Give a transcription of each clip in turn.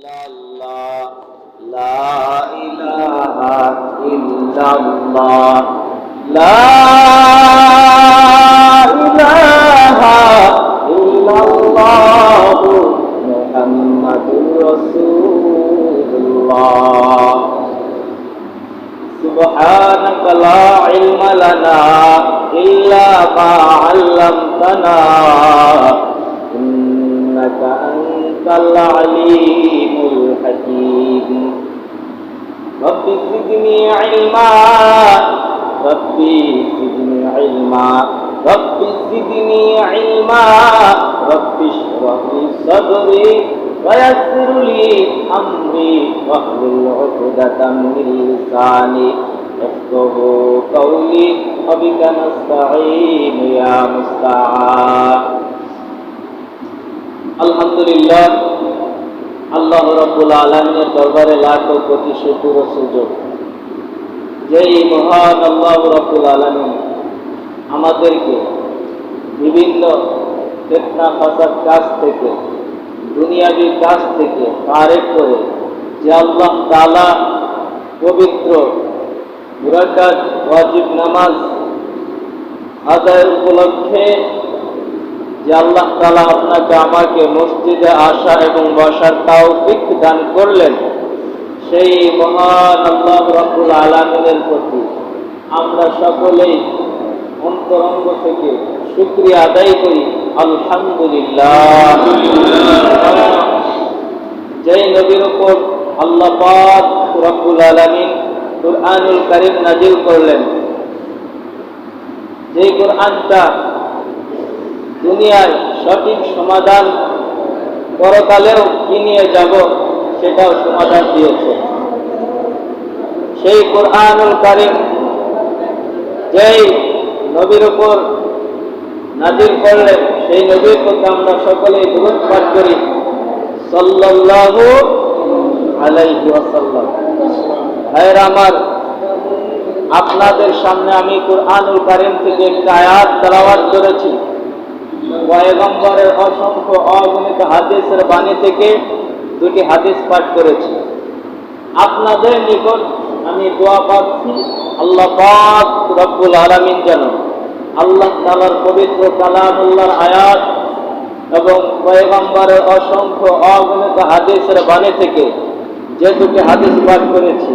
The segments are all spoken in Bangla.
إلا الله. لا إله إلا الله. لا إله إلا الله. محمد رسول الله. سبحانك لا علم لنا إلا ما علمتنا. إنك العليم الحكيم رب زدني علما ربي زدني علما رب زدني علما رب اشرح لي صدري ويسر لي أمري واحلل عقدة من لساني يفقه قولي وبك نستعين يا مستعان আলহামদুলিল্লাহ, আল্লাহ রব্বুল আলমের দরবারে লাখ কোটি শুকুর সুযোগ। যেই মহান আল্লাহ রব্বুল আলমী আমাদেরকে বিভিন্ন ফেতনা ফাসাদ কাজ থেকে, দুনিয়াবি কাজ থেকে পারেক করে, যে আল্লাহ তালা পবিত্র মুরাকাত, ওয়াজিব নামাজ আদায়ের উপলক্ষে যে আল্লাহ তালা আপনাকে আমাকে মসজিদে আসা এবং বসার তৌফিক দান করলেন, সেই মহান আল্লাহ রব্বুল আলমিনের প্রতি আমরা সকলেই অন্তরঙ্গ থেকে শুক্রিয়া আদায় করি। আলহামদুলিল্লাহ। যেই নবীর উপর আল্লাহ পাক রব্বুল আলমিন কুরআনুল করিম নাজিল করলেন, যেই কোরআনটা দুনিয়ায় সঠিক সমাধান পরকালেও কি নিয়ে যাব সেটাও সমাধান দিয়েছে। সেই কোরআনুল কারিম যেই নবীর উপর নাজির করলেন, সেই নবীর প্রতি আমরা সকলেই দূরত পাঠ করি, সাল্লাল্লাহু আলাইহি ওয়াসাল্লাম। ভাইয়ের আমার, আপনাদের সামনে আমি কোরআনুল কারিম থেকে একটা আয়াত তেলাওয়াত করেছি। পয়গম্বরের অসংখ্য অগণিত হাদিসের বাণী থেকে দুটি হাদিস পাঠ করেছি। আপনাদের নিকট আমি দোয়া পাচ্ছি আল্লাহ পাক রব্বুল আলামিন যেন আল্লাহ তালার পবিত্র কালামুল্লাহর আয়াত এবং পয়গম্বরের অসংখ্য অগণিত হাদিসের বাণী থেকে যে দুটি হাদিস পাঠ করেছি,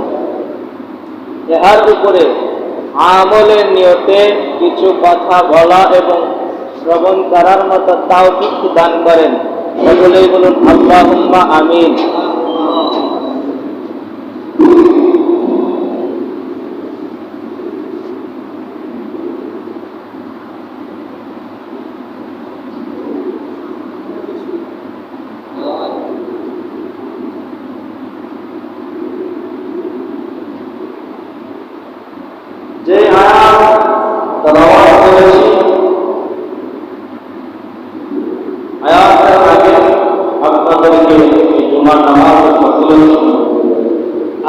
এহার উপরে আমলের নিয়তে কিছু কথা বলা এবং শ্রবণ করার মতো তাও কিছু দান করেন। সকলেই বলুন আল্লাহ আমিন যে আয়াত তেলাওয়াত করেছি আয়াতের আগে আপনাদেরকে এই জুমার নামাজের ফজিলত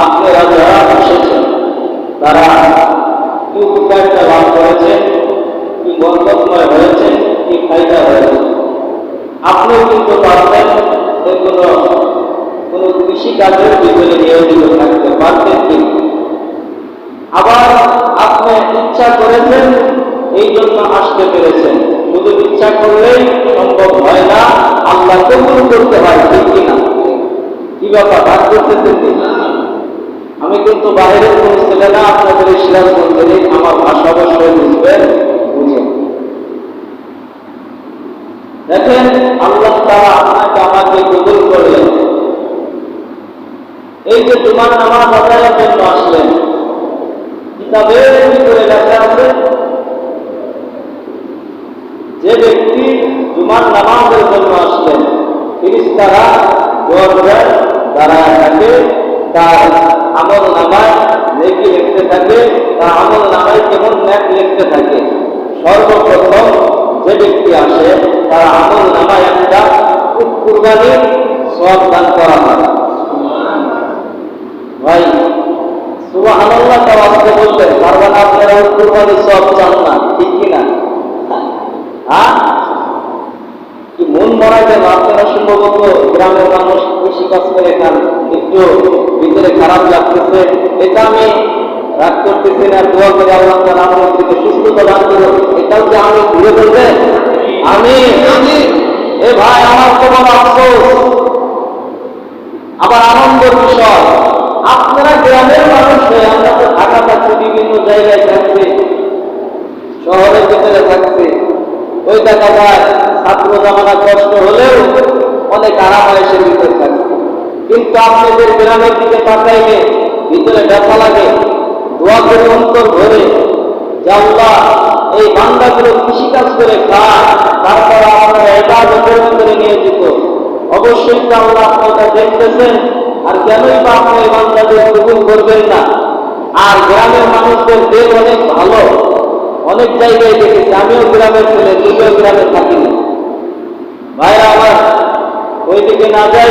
আপনারা যারা এসেছেন তারা কি উপকারিতা লাভ করেছেন কি বরকতময় হয়েছে কি ফায়দা হয়েছে। আপনিও কিন্তু পারতেন যে কোনো কোনো কৃষিকাজের ভিতরে নিয়োজিত থাকতে পারতেন কিন্তু আবার আপনি ইচ্ছা করেছেন, এই জন্য আসতে পেরেছেন। শুধু ইচ্ছা করলেই সম্ভব হয় না, আল্লাহ কবুল করতে হয়, ঠিক কিনা? কি ব্যাপার? ভাগ করতেছেন কি? আমি কিন্তু বাইরের কোন ছেলে না, আপনাদের এই সিরাজগঞ্জের আমার ভাষা অবশ্যই বুঝবেন বুঝে দেখেন, আল্লাহ তারা আপনাকে আমাকে কবুল করলেন। এই যে তোমার নামাজ আদায়ের জন্য আসলেন কিতাবের ভিতরে লেখা আছে, যে ব্যক্তি তোমার নামাজের জন্য আসলেন, ফিরিস্তারা দরজার দাঁড়ায় থাকে, তার আমল নামায় নেকি লিখতে থাকে তার আমল নামায় কেমন ন্যাক লিখতে থাকে। সর্বপ্রথম যে ব্যক্তি আসে, তার আমল নামায় একটা কুরবানির সব দান করা হয়। ভাই সুবাহ আল্লাহ বললেন পারবেন আপনারা কুরবানি সব চান না, ঠিক কিনা হ্যাঁ? কি মন মরা যেন আপনারা সম্ভবত গ্রামের করে একটু ভিতরে খারাপ লাগতেছে। এটা আমি রাগ করতেছি না, দোয়া করে আল্লাহ দান করুন এটাও কি আমি ঘুরে বলবে? আমি আমি এ ভাই, আমার তো বড় আফসোস। আবার বিষয়। আপনারা গ্রামের মানুষ হয়ে আমরা তো ঢাকা থাকছি বিভিন্ন জায়গায় থাকছি, শহরের ভিতরে থাকছি। ওই দেখা ছাত্র জামানা কষ্ট হলেও অনেক আরাম এসে ভিতরে থাকছে। কিন্তু আপনাদের গ্রামের দিকে তাকাইলে ভিতরে ব্যথা লাগে। দোয়া করে অন্তর ধরে আল্লাহ এই বান্দাগুলো কৃষিকাজ করে খায় তারপর আপনারা এটা ভিতরে যেত। অবশ্যই তো আল্লাহ আপনারা দেখতেছেন, আর কেনই বা আপনি এই বান্দাদের কবুল করবেন না? আর গ্রামের মানুষদের দেব অনেক ভালো, অনেক জায়গায় দেখেছি, আমিও গ্রামের ছেলে যদিও গ্রামে থাকি না ভাইরা আমার ওইদিকে না যাই।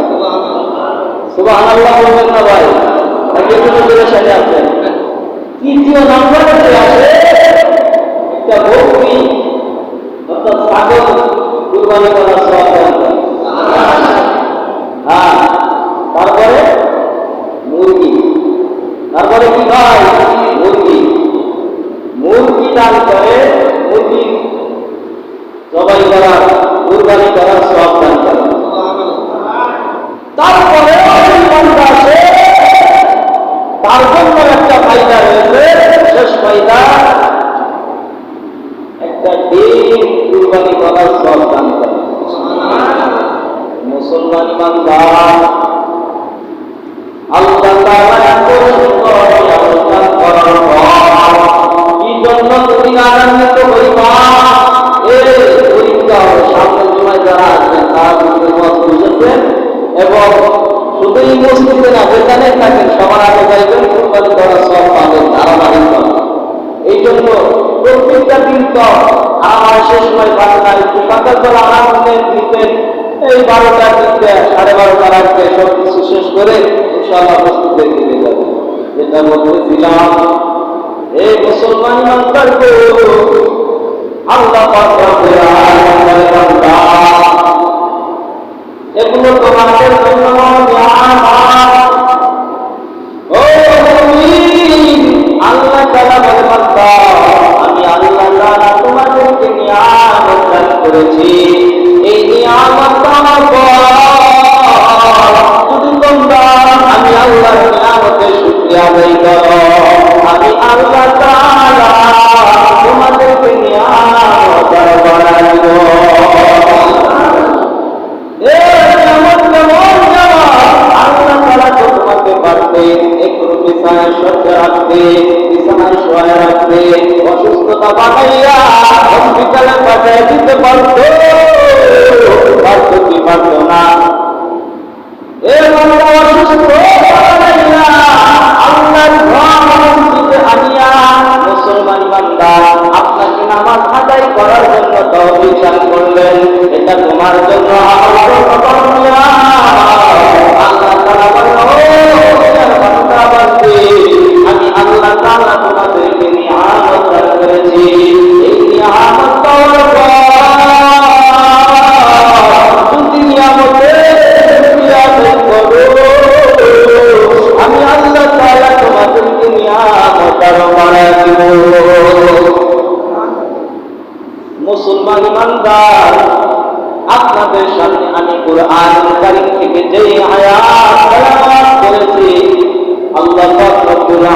সুবাহ আল্লাহ যে অর্থাৎ ছাগল কুরবানি করার সব করে হ্যাঁ তারপরে মুরগি। তারপরে কি ভাই? মুরগি। মুরগি দান করে মুরগি জবাই করার, কুরবানি করার সব দান করে তারপরে ওই বান্দা আসে, তার জন্য একটা ফায়দা রয়েছে শেষ ফায়দা একটা ডিম কুরবানি করার সব দান মুসলমান ইমানদার আল্লাহ তাআলা এত সুন্দর নিয়ামত করার পর কি জন্য তুমি আনন্দিত হইবা? এ পরীক্ষা হবে সামনের সময় যারা আসবেন তারা বুঝেছেন এবং শুধু এই মসজিদে না যেখানে থাকেন, সবার আগে যাইবেন কুরবানি করা সব পাবেন, ধারাবাহিক এই জন্য প্রত্যেকটা দিন তো আমার শেষ সময় পাবে না একটু সকালবেলা আরামে দিতেন, এই বারোটার দিকে সাড়ে বারোটার আগে সব কিছু শেষ করে ইনশাআল্লাহ মসজিদের দিকে যাবে যেটা বলতেছিলাম এই মুসলমান মানকার আল্লাহ পাক এগুলো তোমাদের জন্য মুসলমান ইমানদার আপনাদের সামনে আমি কোরআন কারিম থেকে যে আয়াত করেছি আল্লাহ